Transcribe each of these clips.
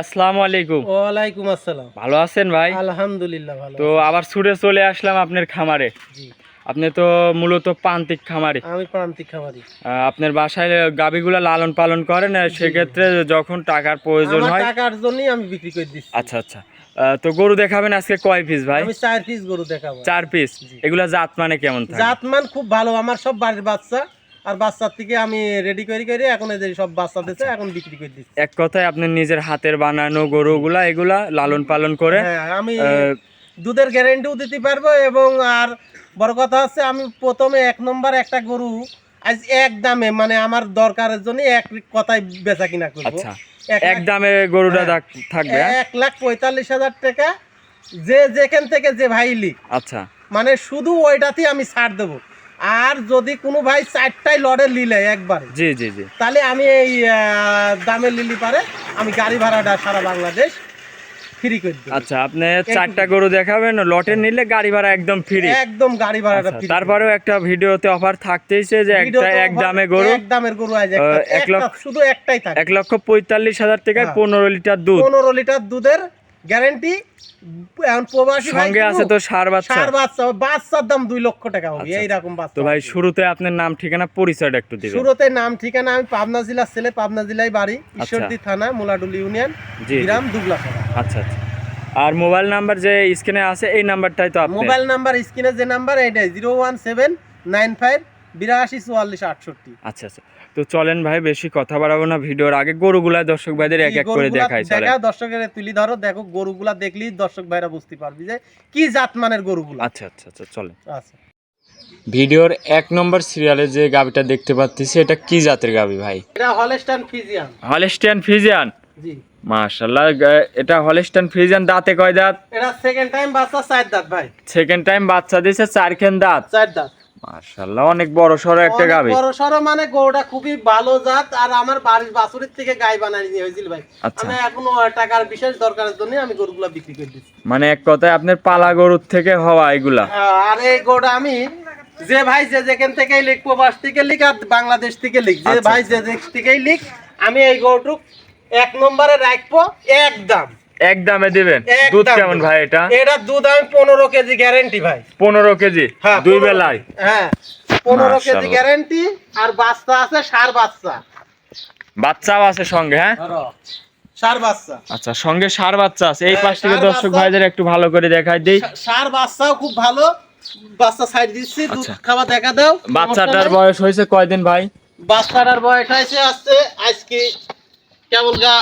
ভাই আসসালামু আলাইকুম ওয়ালাইকুম আসসালাম। ভালো আছেন ভাই? আলহামদুলিল্লাহ ভালো তো আবার ছুটে চলে আসলাম আপনার খামারে। জি। আপনি তো মূলত প্রান্তিক খামারি। আমি প্রান্তিক খামারি। আপনার বাসায় গাবিগুলা লালন পালন করেন সেক্ষেত্রে যখন টাকার প্রয়োজন হয় টাকার জন্যই আমি বিক্রি করে দিচ্ছি। আচ্ছা আচ্ছা। তো গরু দেখাবেন আজকে কয় পিস ভাই? আমি চার পিস গরু দেখাবো। চার পিস এগুলা জাত মানে কেমন থাকে? জাতমান খুব ভালো আমার সব বাড়ির বাচ্চা। আর বাচ্চার থেকে আমি রেডি করে করে এখন এই যে সব বাচ্চা দিচ্ছে। এখন বিক্রি করে দিচ্ছি এক কথায় আপনি নিজের হাতের বানানো গরুগুলা এগুলা লালন পালন করে হ্যাঁ আমি দুধের গ্যারেন্টিও দিতে পারব এবং আর বড় কথা হচ্ছে আমি প্রথমে এক নম্বর একটা গরু আজ এক দামে মানে আমার দরকারের জন্য এক কথায় বেচা কিনা করব আচ্ছা এক দামে গরুটা হ্যাঁ। থাকবে হ্যাঁ? এক লাখ পঁয়তাল্লিশ হাজার টাকা যে যেখান থেকে যে ভাই লিখ আচ্ছা মানে শুধু ওইটাতেই আমি ছাড় দেবো আর যদি কোনো ভাই চারটাই লড়ে নিলে একবারে জি জি জি। তাহলে আমি এই দামের লিলি পারে আমি গাড়ি ভাড়াটা সারা বাংলাদেশ ফ্রি করে আচ্ছা আপনি চারটা গরু দেখাবেন লটে নিলে গাড়ি ভাড়া একদম ফ্রি একদম গাড়ি ভাড়াটা free। তারপরেও একটা ভিডিওতে অফার থাকতেইছে যে একটা এক দামে গরু এক দামের গরু একটা এক লক্ষ- শুধু একটাই থাকে। এক লক্ষ পঁয়তাল্লিশ হাজার টাকায় হ্যাঁ। পনেরো লিটার দুধ। পনেরো লিটার দুধের গ্যারান্টি এখন প্রবাসী সঙ্গে আছে তো সার বাচ্চা। সার বাচ্চা বাচ্চার দাম দুই লক্ষ টাকা হবে আচ্ছা, এইরকম বাচ্চা তো ভাই শুরুতে আপনার নাম ঠিকানা পরিচয়টা একটু দিবেন। শুরুতে নাম ঠিকানা আমি পাবনা জেলার ছেলে পাবনা জেলায় বাড়ি ঈশ্বরদী থানা মোলাডুল ইউনিয়ন আচ্ছা। গ্রাম দুবলাপাড়া। আচ্ছা আচ্ছা। আর মোবাইল নাম্বার যে স্ক্রিনে আছে এই নাম্বারটাই তো আপনি মোবাইল নাম্বার স্ক্রিনে যে নাম্বার এইটাই zero one seven nine five বিরাশি চুয়াল্লিশ আটষট্টি। আচ্ছা আচ্ছা। তো চলেন ভাই বেশি কথা বাড়াবো না ভিডিওর আগে। গরুগুলা দর্শক ভাইদের এক এক করে দেখাই দেখা দর্শকের তুলি ধরো দেখো গরুগুলা দেখলেই দর্শক ভাইরা বুঝতে পারবি যে কি জাত মানের গরুগুলা। আচ্ছা আচ্ছা আচ্ছা চলেন। আচ্ছা। ভিডিওর এক নম্বর সিরিয়ালে যে গাবিটা দেখতে পাচ্ছি এটা কি জাতের গাবি ভাই? এটা হলেস্টান ফিজিয়ান। হলিস্টিয়ান ফ্রিজিয়ান জি। মাশাল্লাহ গা- এটা হলিস্টান ফ্রিজিয়ান দাঁতে কয় দাঁত? এটা সেকেন্ড টাইম বাচ্চা চার দাঁত ভাই। সেকেন্ড টাইম বাচ্চা দিয়েছে চারখান দাঁত। চার দাঁত। মাশাল্লাহ অনেক বড় সড়ো একটা গাবি। বড় সড়ো মানে গরুটা খুবই ভালো জাত আর আমার বাড়ির বাছুরের থেকে গাই বানাই নিয়ে হয়েছিল ভাই। আচ্ছা। আমি এখনও টাকার বিশেষ দরকারের জন্য আমি গরুগুলা বিক্রি করে দিচ্ছি। মানে এক কথায় আপনার পালা গরুর থেকে হওয়া এগুলা? আর এই গরুটা আমি যে ভাই যে যেখান থেকে লিখ প্রবাস থেকে লিখ আর বাংলাদেশ থেকে লিখ যে আচ্ছা, ভাই যে দেশ থেকেই লিখ আমি এই গরুটুক এক নম্বরে রাখব একদম এক দামে দিবেন? দুধ কেমন ভাই এটা? এটা দুধ আমি পনেরো কেজি গ্যারেন্টি ভাই। পনেরো কেজি হ্যাঁ দুই বেলায়? হ্যাঁ পনেরো কেজি গ্যারেন্টি আর বাচ্চা আছে সার বাচ্চা। বাচ্চাও আছে সঙ্গে হ্যাঁ? সার বাচ্চা। আচ্ছা সঙ্গে সার বাচ্চা আছে। এই হ্যাঁ, পাশ থেকে দর্শক ভাইদের একটু ভালো করে দেখাই দিই। সার বাচ্চাও খুব ভালো। বাচ্চা সাইড দিচ্ছি দুধ আচ্ছা। খাওয়া দেখা দাও বাচ্চাটার বয়স হয়েছে কয়দিন ভাই? বাচ্চাটার বয়স হয়েছে আসছে আজকে কেবল গা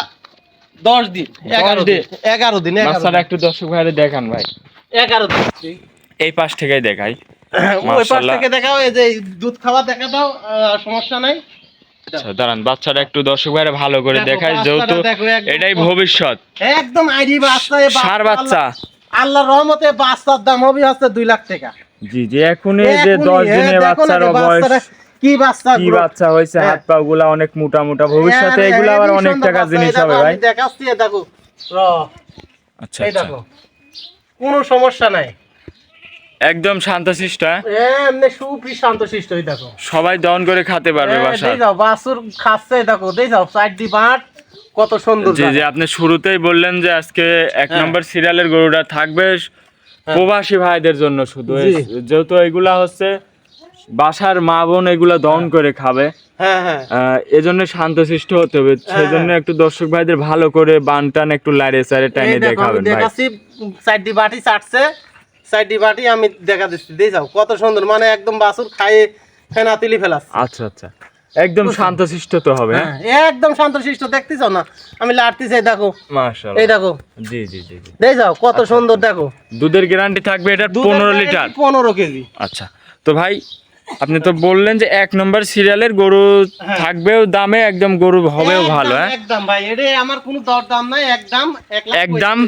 দশ দিন এগারো দিন। এগারো দিন এগারো একটু দর্শক ভাইদের দেখান ভাই। এগারো দিন। এই পাশ থেকেই দেখাই। ওই পাশ থেকে দেখাও এই যে দুধ খাওয়া দেখা দাও সমস্যা নাই। আচ্ছা দাঁড়ান বাচ্চাটা একটু দর্শক ভাইরা ভালো করে দেখো, দেখাই যেহেতু এটাই ভবিষ্যৎ। একদম আইডি বাচ্চা এ বাচ্চা- আল্লাহ- আল্লাহর রহমতে বাচ্চার দাম হবে হচ্ছে দুই লাখ টাকা। জি জি এখনই যে দশ হ্যাঁ, দিনে বাচ্চার বয়স বাচ্চারা কি বাচ্চা কি বাচ্চা হ্যাঁ। হাত পা গুলা অনেক মোটা মোটা। ভবিষ্যতে হ্যাঁ, এগুলো আবার অনেক বাচ্চা, জিনিস দেখো, হবে ভাই। দেখাচ্ছি দেখো। র, আচ্ছা এই আচ্ছা। দেখো। কোনো সমস্যা নাই। একদম শান্তশিষ্ট হ্যাঁ? এমনি সুপ্রি শান্তশিষ্ট এই দেখো। সবাই দহন করে খেতে পারবে হ্যাঁ, বাসা দেই যাও বাসুর খাচ্ছে দেখো দেই যাও সাইড দি বাট কত সুন্দর জি জি আপনি শুরুতেই বললেন যে আজকে এক হ্যাঁ। নম্বর সিরিয়ালের গরুটা থাকবে প্রবাসী ভাইদের জন্য শুধু। যেহেতু এগুলা হচ্ছে বাসার মা বোন এগুলা দহন করে খাবে। হ্যাঁ হ্যাঁ। এজন্য শান্তশিষ্ট হতে হবে। সেজন্য একটু দর্শক ভাইদের ভালো করে বান টান একটু টাইনে আমি দেখাবেন ভাই। দেখাচ্ছি বাটি চাটছে সাইড বাটি আমি দেখা দিচ্ছি দেই যাও। কত সুন্দর মানে একদম বাসুর খাইয়ে ফেনা তুলি ফেলাচ্ছে। আচ্ছা আচ্ছা। একদম শান্তশিষ্ট তো হবে হ্যাঁ? হ্যাঁ, একদম শান্তশিষ্ট দেখতেছ না? আমি লাড়তেছি দেখো। মাশাআল্লাহ। এই দেখো। জি জি জি দেই যাও কত সুন্দর দেখো। দুধের গ্যারান্টি থাকবে এটা পনেরো লিটার? পনেরো কেজি। আচ্ছা। তো ভাই আপনি তো বললেন যে এক নম্বর সিরিয়ালের গরু থাকবে থাকবেও দামে একদম গরু হবেও ভালো হ্যাঁ? একদম ভাই এর আমার কোনো দর দাম নাই একদম একদম?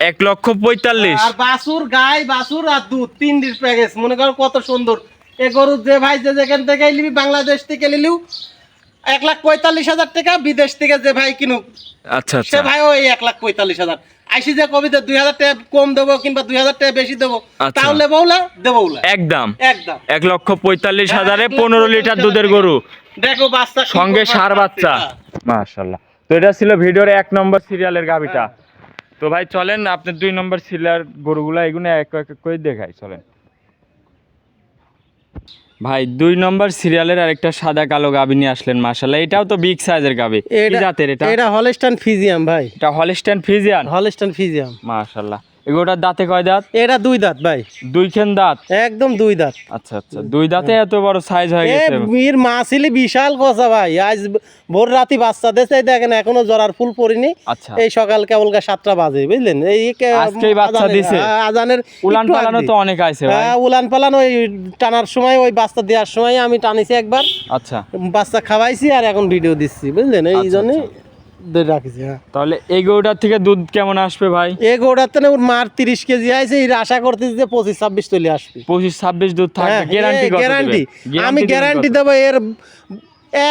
এক লক্ষ পঁয়তাল্লিশ। আর বাসুর গাই বাসুর আর দুধ তিন দিন প্যাকেজ মনে করো কত সুন্দর। এ গরু যে ভাই যে যেখান থেকে নিবি বাংলাদেশ থেকে নিলিও এক লাখ পঁয়তাল্লিশ হাজার টাকা বিদেশ থেকে যে ভাই কিনুক আচ্ছা সে আচ্ছা। ভাই ওই এক লাখ পঁয়তাল্লিশ হাজার। আইসি যে কবিতা দুই হাজার টাকা কম দেবো কিংবা দুই হাজার টাকা বেশি দেবো আচ্ছা। তাহলে বৌলা দেবো একদম। একদম। এক লক্ষ পঁয়তাল্লিশ হাজারে পনেরো লিটার দুধের গরু। দেখো বাচ্চা সঙ্গে সার বাচ্চা। মাশাল্লাহ তো এটা ছিল ভিডিওর এক নম্বর সিরিয়ালের গাভিটা তো ভাই চলেন আপনার দুই নম্বর সিরিয়াল গরুগুলা এগুলো এক এক করে দেখাই চলেন। ভাই দুই নম্বর সিরিয়ালের আরেকটা সাদা কালো গাবি নিয়ে আসলেন মাশাল্লাহ এটাও তো বিগ সাইজের গাবি। এটা জাতের এটা? এটা হলস্টান ফিজিয়াম ভাই। এটা হলিস্টান ফিজিয়াম হলস্টান ফিজিয়াম মাশাল্লাহ এগুলোটার দাঁতে কয় দাঁত? এটা দুই দাঁত ভাই। দুই খেন দাঁত? একদম দুই দাঁত। আচ্ছা আচ্ছা। দুই দাঁতে এত বড় সাইজ হয়ে গেছে। বিশাল কষা ভাই। আজ ভোর রাতি বাচ্চা দেশে দেখেন এখনও জরার ফুল পড়িনি। আচ্ছা। এই সকাল কেবলকা সাতটা বাজে বুঝলেন? এই আজকেই বাচ্চা দিছে? আজানের উলান পালানো তো অনেক ভাই। হ্যাঁ, উলান পালান ওই টানার সময় ওই বাচ্চা দেওয়ার সময় আমি টানিছি একবার। আচ্ছা। বাচ্চা খাওয়াইছি আর এখন ভিডিও দিচ্ছি বুঝলেন? এই আচ্ছা, জন্য রাখিছি হ্যাঁ। তাহলে এই গরুটার থেকে দুধ কেমন আসবে ভাই? এই গরুটার থেকে ওর মার তিরিশ কেজি আইছে এর আশা করতেছি যে পঁচিশ ছাব্বিশ চলে আসবে। পঁচিশ ছাব্বিশ দুধ থাকবে গ্যারান্টি গ্যারান্টি আমি গ্যারান্টি দেবো এর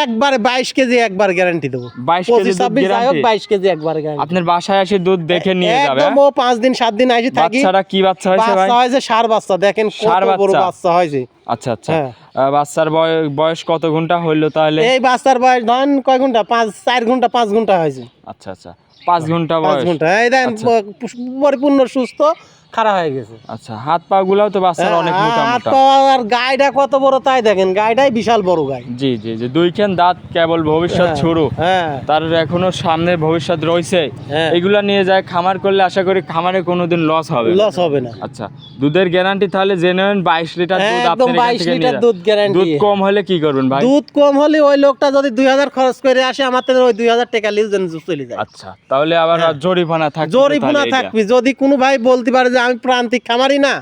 একবারে বাইশ কেজি একবার গ্যারান্টি দেবো। 22 কেজি ছাব্বিশ যাই হোক বাইশ কেজি একবার গ্যারান্টি আপনার বাসায় এসে দুধ দেখে নিয়ে যাবে। একদম? ও পাঁচ দিন সাত দিন আইসি থাকি। বাচ্চাটা কি বাচ্চা হয়েছে ভাই? বাচ্চা হয়েছে সার বাচ্চা। দেখেন কত বড় বাচ্চা? হয়েছে। আচ্ছা আচ্ছা। হ্যাঁ। বাচ্চার বয়স কত ঘণ্টা হইল তাহলে? এই বাচ্চার বয়স ধরেন কয় ঘণ্টা? পাঁচ চার ঘণ্টা পাঁচ ঘণ্টা হয়েছে। আচ্ছা আচ্ছা। পাঁচ ঘণ্টা পাঁচ বয়স। ঘণ্টা। এই দেখেন আচ্ছা। পরিপূর্ণ সুস্থ। খারাপ হয়ে গেছে। আচ্ছা হাত পা গুলাও তো বাচ্চার অনেক মোটা হাত পা আর গাইটা কত বড় তাই দেখেন গাইটাই বিশাল বড় গাই জি জি জি দুই খেন দাঁত কেবল ভবিষ্যৎ হ্যাঁ, শুরু। হ্যাঁ। তার এখনও সামনে ভবিষ্যৎ রয়েছে। হ্যাঁ। এগুলা নিয়ে যায় খামার করলে আশা করি খামারে কোনোদিন লস হবে লস হবে না। আচ্ছা দুধের গ্যারান্টি তাহলে জেনুইন বাইশ লিটার দুধ একদম 22 লিটার দুধ guarantee। দুধ কম হলে কি করবেন ভাই? দুধ কম হলে ওই লোকটা যদি দুই হাজার খরচ করে আসে আমার থেকে ওই দুই হাজার টাকা লিজ চলে যায়। আচ্ছা তাহলে আবার জরিমানা থাকবে হ্যাঁ। জরিমানা থাকবি। যদি কোনো ভাই বলতে পারে যে আমি প্রান্তিক খামারি না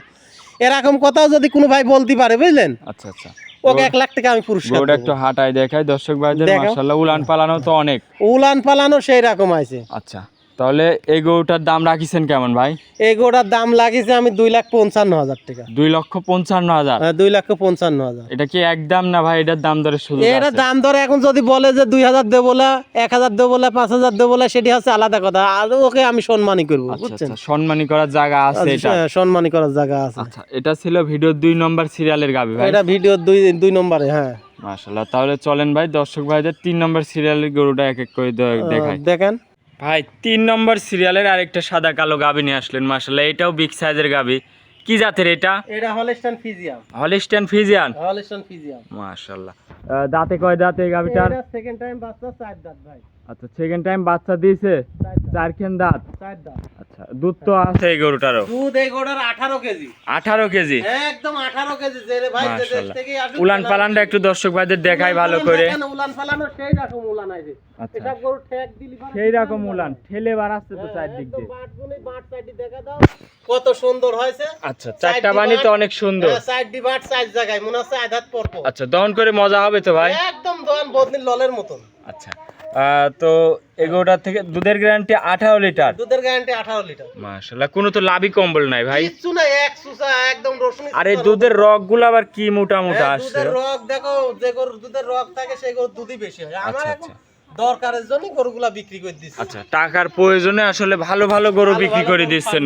এরকম কথাও যদি কোনো ভাই বলতে পারে বুঝলেন? আচ্ছা আচ্ছা। ওকে এক লাখ টাকা আমি পুরস্কার দেবো। একটু হাঁটাই দেখায় দর্শক ভাইদের। মাশাআল্লাহ উলান পালানো তো অনেক। উলান পালানো সেই রকম আছে। আচ্ছা। তাহলে এই গরুটার দাম রাখিছেন কেমন ভাই? এই গরুটার দাম লাগিয়েছে আমি দুই লাখ পঞ্চান্ন হাজার টাকা। দুই লক্ষ পঞ্চান্ন হাজার? হ্যাঁ, দুই লক্ষ পঞ্চান্ন হাজার। এটা কি একদম না ভাই? এটার দাম দরে শুধু এটা দাম ধরে এখন যদি বলে যে দুই হাজার দেবো না এক হাজার দেবো না পাঁচ হাজার দেবো না সেটি হচ্ছে আলাদা কথা। আর ওকে আমি সম্মানই করব আচ্ছা বুঝছেন? আচ্ছা সম্মানী করার জায়গা আছে এটা? হ্যাঁ, সম্মানই করার জায়গা আছে। আচ্ছা এটা ছিল ভিডিওর দুই নম্বর সিরিয়ালের গাবি ভাই। এটা ভিডিও দুই দুই নম্বরে হ্যাঁ। মাশাআল্লাহ তাহলে চলেন ভাই দর্শক ভাইদের তিন নম্বর সিরিয়ালের গরুটা এক এক করে দেখাই। দেখেন। ভাই তিন নম্বর সিরিয়ালের আরেকটা সাদা কালো গাবি নিয়ে আসলেন মাসাল্লাহ এটাও বিগ সাইজের গাবি। কি জাতের এটা? এটা Holstein Friesian Holstein Friesian Holstein Friesian মাশাআল্লাহ। দাঁতে কয় দাঁতে গাবিটার? এটা সেকেন্ড টাইম বাচ্চা চার দাঁত ভাই। আচ্ছা সেকেন্ড টাইম বাচ্চা দিয়েছে চার দাঁত। চার দাঁত। আচ্ছা দুধ তো আছে এই গরুটারও। দুধ এই গোড়ার আঠারো কেজি। আঠারো কেজি? একদম আঠারো কেজি যে ভাই দেশ থেকে আসুক উলান পালানটা একটু দর্শক ভাইদের দেখাই ভালো করে। উলান ফালানো সেই রকম উলান আছে। আচ্ছা। এসব গরু ঠেক দিলি সেই রকম উলান ঠেলে বাড়াচ্ছে তো চারদিক একদম দিয়ে। বাট গুলি বাট সাইডে দেখা দাও কত সুন্দর হয়েছে। আচ্ছা চারটা বানি তো অনেক সুন্দর। সাইড ডি বাট সাইড জায়গায় মনে হচ্ছে আধাত আচ্ছা দহন করে মজা হবে তো ভাই? একদম বদনির ললের মতন। আচ্ছা তো এগোটার থেকে দুধের গ্যারান্টি আঠারো লিটার দুধের গ্যারান্টি আঠারো লিটার মাশাল্লাহ কোনো তো লাভই কম্বল নাই ভাই। কিচ্ছু না এক সুসা একদম রসুন আর দুধের রগগুলো আবার কি মোটা মোটা আসছে। দুধের রগ দেখো যে গরুর দুধের রগ থাকে সেই গরুর দুধই বেশি হয়। আমার আচ্ছা, এখন দরকারের জন্য গরুগুলা বিক্রি করে দিচ্ছি আচ্ছা টাকার প্রয়োজনে আসলে ভালো ভালো গরু বিক্রি করে দিচ্ছেন।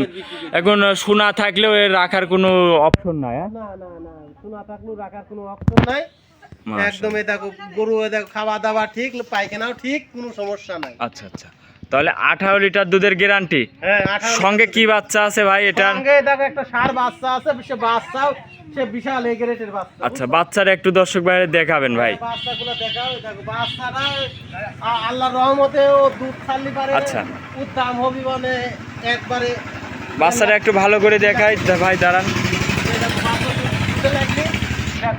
এখন সোনা থাকলেও এর রাখার কোনো অপশন নাই হ্যাঁ? না না না শোনা থাকলেও রাখার কোনো অপশন নাই। একদম এই দেখো গরু দেখো খাওয়া দাওয়া ঠিক পায়খানাও ঠিক কোনো সমস্যা নাই। আচ্ছা আচ্ছা। তাহলে আঠারো লিটার দুধের গ্যারান্টি হ্যাঁ সঙ্গে কি বাচ্চা আছে ভাই সঙ্গে দেখো একটা সার বাচ্চা আছে সে বাচ্চাও সে বিশাল এই গ্রেটের বাচ্চা আচ্ছা বাচ্চারা একটু দর্শক বাইরে দেখাবেন ভাই। বাচ্চাগুলো দেখাও দেখো বাচ্চারা আল্লাহর রহমতে ও দুধ ছাড়লি পারে আচ্ছা। দাম হবি মানে একবারে বাচ্চারা একটু ভালো করে দেখাই দা- ভাই দাঁড়ান এই দেখো, বাচ্চা দুধে লাগলে দেখো। এই যাও।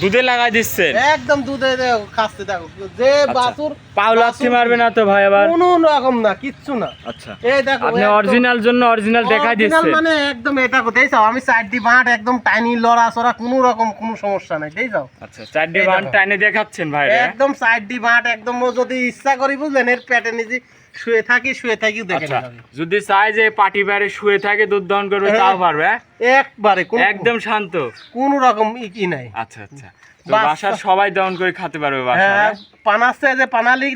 দুধে লাগাই দিচ্ছেন? একদম দুধে দেখো, খাচ্ছে দেখো। যে আচ্ছা। বাছুর পাও লাথি মারবে না তো ভাই আবার? কোনো রকম না কিচ্ছু না। আচ্ছা। এই দেখো আপনি অরিজিনাল জন্য অরিজিনাল দেখাই দিচ্ছেন। মানে একদম এটা যাও আমি সাইড দি বাঁট একদম টাইনি লড়া চড়া কোনো রকম কোনো সমস্যা নাই দেই যাও। আচ্ছা এই বান দেখো। টাইনে দেখাচ্ছেন ভাই একদম সাইড দি বাঁট একদম যদি ইচ্ছা করি বুঝলেন এর পেটে নিজে শুয়ে থাকি শুয়ে থাকি দেখে আচ্ছা যদি চায় যে পাটি বাইরে শুয়ে থাকে দুধ দহন করবে হ্যাঁ। তাও পারবে হ্যাঁ? একবারে একদম শান্ত কোনো রকম ই- ই নাই আচ্ছা আচ্ছা বাসার সবাই দহন করে খেতে পারবে বাসা হ্যাঁ? পানাচ্ছে যে পানালিক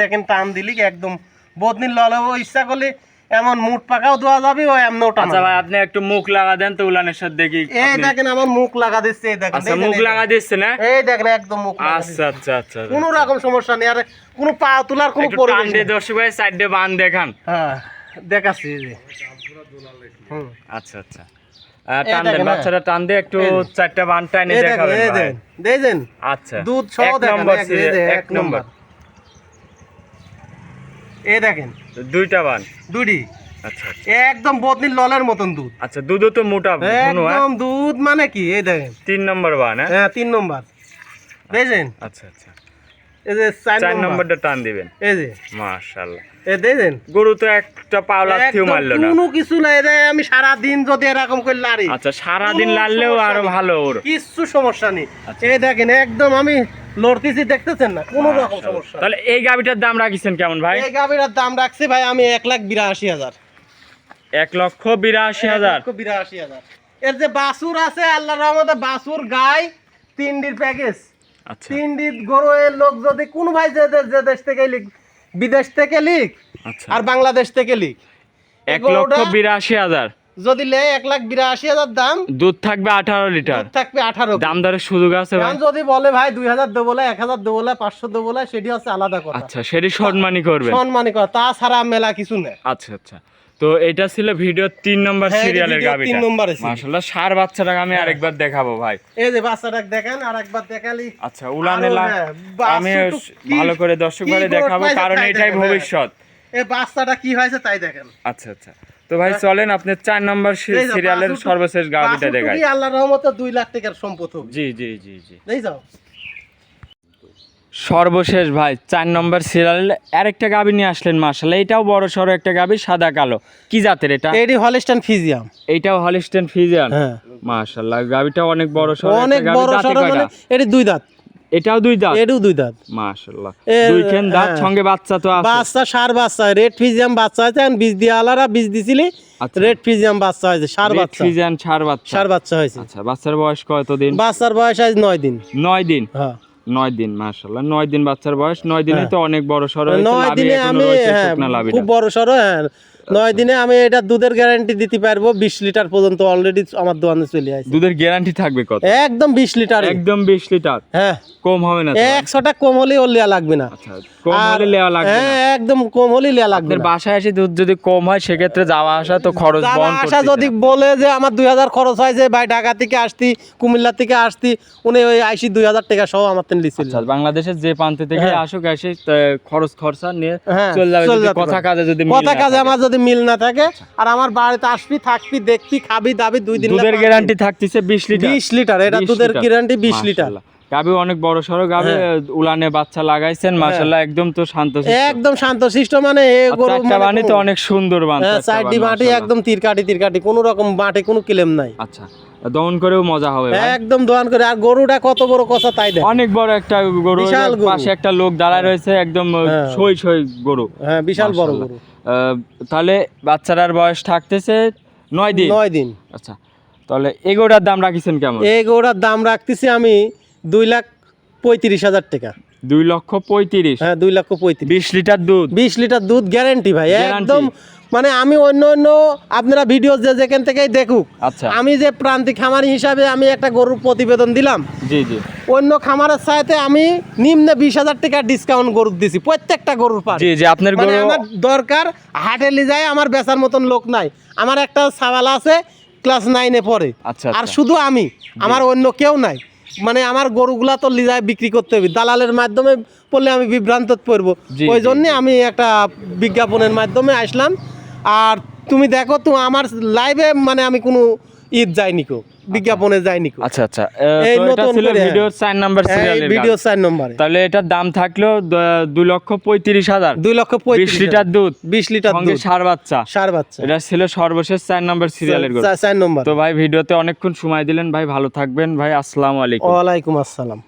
দেখেন টান দিলি একদম বদনির লল ইচ্ছা করলে এমন মুখ পাকাও দেওয়া যাবে ও এমনও টানা আচ্ছা ভাই আপনি একটু মুখ লাগা দেন তো উলানের সাথে দেখি এই দেখেন আমার মুখ লাগা দিচ্ছে এই দেখেন আচ্ছা মুখ লাগা দিচ্ছে না? এই দেখেন একদম মুখ আচ্ছা আচ্ছা আচ্ছা দিচ্ছে। কোনো রকম সমস্যা নেই আর কোনো পা তোলার কোনো পরিবেশ নেই। দর্শক ভাই সাইডে বান দেখান। হ্যাঁ দেখাচ্ছি এই যে। আচ্ছা আচ্ছা। টান দেন হ্যাঁ। বাচ্চাটা টান দিয়ে একটু চারটা বান টাইনে দেখাবেন এই আচ্ছা। দুধ সহ এক নম্বর এক নম্বর। এই দেখেন। দুইটা বান। দুডি আচ্ছা আচ্ছা। একদম বদনির ললের মতন দুধ। আচ্ছা দুধও তো মোটা? একদম দুধ মানে কি? এই দেখেন। তিন নম্বর বান হ্যাঁ? হ্যাঁ তিন নম্বর। আচ্ছা আচ্ছা। এই যে চার চার নম্বরটা টান দিবেন। এই যে। মাশাআল্লাহ। এই দেখছেন? গরু তো একটা মারলো না। কোনো কিছু নাই রে আমি সারা দিন যদি এরকম করে আচ্ছা লাড়লেও আরও ভালো ওর। কিচ্ছু সমস্যা নেই। আচ্ছা। এই দেখেন একদম আমি লড়তেছি দেখতেছেন না? কোনো রকম সমস্যা তাহলে এই গাবিটার দাম রাখিছেন কেমন ভাই? এই দাম রাখছি ভাই আমি এক লাখ বিরাশি হাজার। এক লক্ষ বিরাশি হাজার। বিরাশি হাজার। এর যে বাসুর আছে আল্লাহ রহমতে বাসুর গাই তিনটির প্যাকেজ। আচ্ছা। তিনটির গরু লোক যদি কোন ভাই যে দেশ- যে দেশ থেকে লিখ বিদেশ থেকে লিখ আচ্ছা। আর বাংলাদেশ থেকে লিখ এক লক্ষ বিরাশি হাজার। যদি লে এক লাখ বিরাশি হাজার দাম দুধ থাকবে আঠারো লিটার। থাকবে আঠারো। দাম দরের সুযোগ আছে ভাই। যদি বলে ভাই দুই হাজার দেবো এক হাজার দেবো পাঁচশো দেবো সেটি হচ্ছে আলাদা কথা। আচ্ছা সেটি সম্মানই সম্মানী কথা তাছাড়া মেলা কিছু নেই। আচ্ছা আচ্ছা। তো এটা ছিল ভিডিও তিন নম্বর হ্যাঁ, সিরিয়ালের গাবিটা। তিন নম্বরে ছিল। মাশাআল্লাহ সার বাচ্চাটাকে আমি আরেকবার দেখাবো ভাই। এই যে বাচ্চাটাকে দেখেন আর একবার দেখালি। আচ্ছা হ্যাঁ, আমি ভালো করে দর্শক দেখাবো কারণ এটাই হ্যাঁ। ভবিষ্যৎ। এই বাচ্চাটা কি হয়েছে তাই দেখেন। আচ্ছা আচ্ছা। তো ভাই চলেন আপনি চার নম্বর সিরিয়ালের সর্বশেষ বাছুরটুকুই দেখাই। আল্লাহর রহমতে দুই লাখ টাকার সম্পদ হবে। জি জি জি জি। দেই যাও। সর্বশেষ ভাই চার নম্বর সিরিয়াল আরেকটা গাবি নিয়ে আসলেন মার্শাল্লাহ এটাও বড় সড়ো একটা গাবি সাদা কালো। কি জাতের এটা? এডি হলস্টাইন ফিজিয়াম। এইটাও হলিস্টেন ফিজিয়াম? হ্যাঁ। মার্শাল্লাহ গাবিটা অনেক বড় সড়ো অনেক বড় সড়ো মানে এডি দুই দাঁত। এটাও দুই দাঁত? এডিও দুই দাঁত। মাশাআল্লাহ। এর, দুই খেন দাঁত হ্যাঁ। সঙ্গে বাচ্চা তো আছে। বাচ্চা সার বাচ্চা রেড ফিজিয়াম বাচ্চা আছে বীজ দিয়ে আলারা বীজ দিছিলি আচ্ছা। রেড ফিজিয়াম বাচ্চা হয়েছে সার বাচ্চা। ফ্রিজিয়ান সার বাচ্চা। সার বাচ্চা হয়েছে। আচ্ছা বাচ্চার বয়স কতদিন? বাচ্চার বয়স আজ নয় দিন। নয় দিন? হ্যাঁ। নয় দিন মাশাআল্লাহ। নয় দিন বাচ্চার বয়স নয় দিনে হ্যাঁ। তো অনেক বড় সড়ো নয় দিনে আমি হ্যাঁ। খুব বড় সড়ো হ্যাঁ। নয় দিনে আমি এটা দুধের গ্যারান্টি দিতে পারব বিশ লিটার পর্যন্ত অলরেডি আমার দোকানে চলে আসছে দুধের গ্যারান্টি থাকবে কত? একদম বিশ লিটার। একদম বিশ লিটার? হ্যাঁ। কম হবে না একশোটা কম হলে ওর লেয়া লাগবে না। আচ্ছা কম হলে লেওয়া লাগবে হ্যাঁ একদম কম হলে লেয়া লাগবে বাসায় এসে দুধ যদি কম হয় সেক্ষেত্রে যাওয়া আসা তো খরচ যাওয়া আসা যদি বলে যে আমার দুই হাজার খরচ হয় যে ভাই ঢাকা থেকে আসতি কুমিল্লা থেকে আসতি উনি ওই আইসি দুই হাজার টাকা সহ আমার তেন লিছিল আচ্ছা বাংলাদেশের যে প্রান্ত থেকে হ্যাঁ। আসুক আহ, খরচ খরচা নিয়ে হ্যাঁ, চলে যাবে। কথা কাজে যদি কথা কাজে আমার যদি মিল না থাকে আর আমার বাড়িতে আসবি থাকবি দেখবি খাবি দাবি দুই দিন দুধের গ্যারান্টি থাকতেছে বিশ লিটার। বিশ লিটার এটা দুধের গ্যারান্টি বিশ লিটার। গাভী অনেক বড় সড়ো গাভী হ্যাঁ। উলানে বাচ্চা লাগাইছেন মাশাআল্লাহ একদম তো শান্ত একদম শান্তশিষ্ট মানে এ গরু মানে তো কোনো- অনেক সুন্দর বান হ্যাঁ চারটা মাটি একদম তিরকাটি তিরকাটি কোনো রকম মাঠে কোনো ক্লেম নাই। আচ্ছা দমন করেও মজা হবে একদম দোয়ান করে আর গরুটা কত বড় কথা তাই দেখ। অনেক বড় একটা গরু পাশে একটা লোক দাঁড়ায় রয়েছে একদম হ্যাঁ। সই সই গরু। হ্যাঁ বিশাল বড় গরু। তাহলে বাচ্চাটার বয়স থাকতেছে নয় দিন। নয় দিন। আচ্ছা তাহলে এগোটার দাম রাখিছেন কেমন? এই গরুটার দাম রাখতেছি আমি দুই লাখ পঁয়ত্রিশ হাজার টাকা। দুই লক্ষ পঁয়ত্রিশ। হ্যাঁ দুই লক্ষ পঁয়ত্রিশ। বিশ লিটার দুধ? বিশ লিটার দুধ গ্যারেন্টি ভাই একদম মানে আমি অন্য অন্য আপনারা ভিডিও যে যেখান থেকেই দেখুক আচ্ছা। আমি যে প্রান্তিক খামারি হিসাবে আমি একটা গরুর প্রতিবেদন দিলাম। জি জি। অন্য খামারের চাইতে আমি নিম্নে বিশ হাজার টাকা ডিসকাউন্ট গরু দিছি প্রত্যেকটা গরুর পার। জি জি আপনার মানে গরু আমার দরকার হাটে লি যায় আমার বেচার মতন লোক নাই। আমার একটা সাওয়ালা আছে ক্লাস নাইনে পড়ে। আচ্ছা আর আচ্ছা শুধু আমি আমার অন্য কেউ নাই। মানে আমার গরুগুলা তো লিজায় বিক্রি করতে হবে। দালালের মাধ্যমে পড়লে আমি বিভ্রান্ত পড়ব। ওই জন্য আমি একটা বিজ্ঞাপনের মাধ্যমে আসলাম। আর তুমি দেখো তো আমার লাইভে মানে আমি কোনো ঈদ যাইনি কো। বিজ্ঞাপনে যায়নি আচ্ছা আচ্ছা। এই নতুন ছিল ভিডিওর চার নাম্বার সিরিয়ালের ভিডিও চার নম্বরে তাহলে এটার দাম থাকল দ- দুই লক্ষ পঁয়ত্রিশ হাজার। দুই লক্ষ বিশ পঁয়ত্রিশ লিটার দুধ। বিশ লিটার সঙ্গে দুধ। সার বাচ্চা। সার বাচ্চা। এটা ছিল সর্বশেষ চার নাম্বার সিরিয়ালের গরু চার- নাম্বার তো ভাই ভিডিওতে অনেকক্ষণ সময় দিলেন। ভাই ভালো থাকবেন। ভাই আসসালামু আলাইকুম। ওয়ালাইকুম আসসালাম।